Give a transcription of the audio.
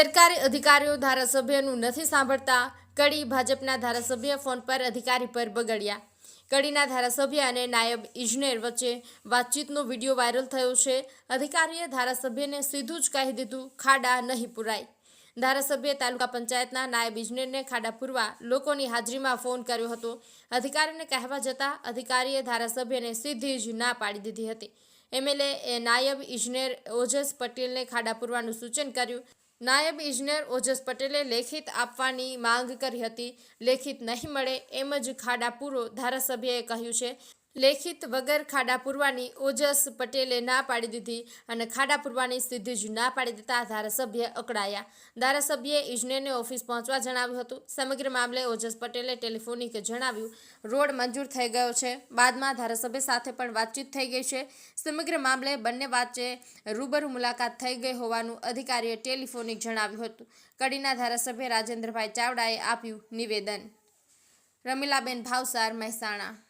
સરકારી અધિકારીઓ ધારાસભ્યનું નથી સાંભળતા. કડી ભાજપના ધારાસભ્ય ફોન પર અધિકારી પર બગડ્યા. કડીના ધારાસભ્ય અને નાયબ ઇજનેર વચ્ચે વાતચીતનો વીડિયો વાયરલ થયો છે. અધિકારીએ ધારાસભ્યને સીધું જ કહી દીધું, ખાડા નહીં પુરાય. ધારાસભ્ય તાલુકા પંચાયતના નાયબ ઇજનેરને ખાડા પૂરવા લોકોની હાજરીમાં ફોન કર્યો હતો. અધિકારીને કહેવા જતાં અધિકારીએ ધારાસભ્યને સીધી જ ના પાડી દીધી હતી. એમએલએ નાયબ ઇજનેર ઓજસ પટેલને ખાડા પૂરવાનું સૂચન કર્યું. નાયબ ઇજનેર ઓજસ પટેલે લેખિત આપવાની માંગ કરી હતી. લેખિત નહીં મળે એમ જ ખાડા પૂરો ધારાસભ્યએ કહ્યું છે. લેખિત વગર ખાડા પૂરવાની ઓજસ પટેલે ના પાડી દીધી અને ખાડા પૂરવાની સીધી જ ના પાડી દેતા ધારાસભ્ય અકળાયા. ધારાસભ્યએ ઇજનેરને ઓફિસ પહોંચવા જણાવ્યું હતું. સમગ્ર મામલે ઓજસ પટેલે ટેલિફોનિક જણાવ્યું, રોડ મંજૂર થઈ ગયો છે. બાદમાં ધારાસભ્ય સાથે પણ વાતચીત થઈ ગઈ છે. સમગ્ર મામલે બંને વાચે રૂબરૂ મુલાકાત થઈ ગઈ હોવાનું અધિકારીએ ટેલિફોનિક જણાવ્યું હતું. કડીના ધારાસભ્ય રાજેન્દ્રભાઈ ચાવડાએ આપ્યું નિવેદન. રમીલાબેન ભાવસાર, મહેસાણા.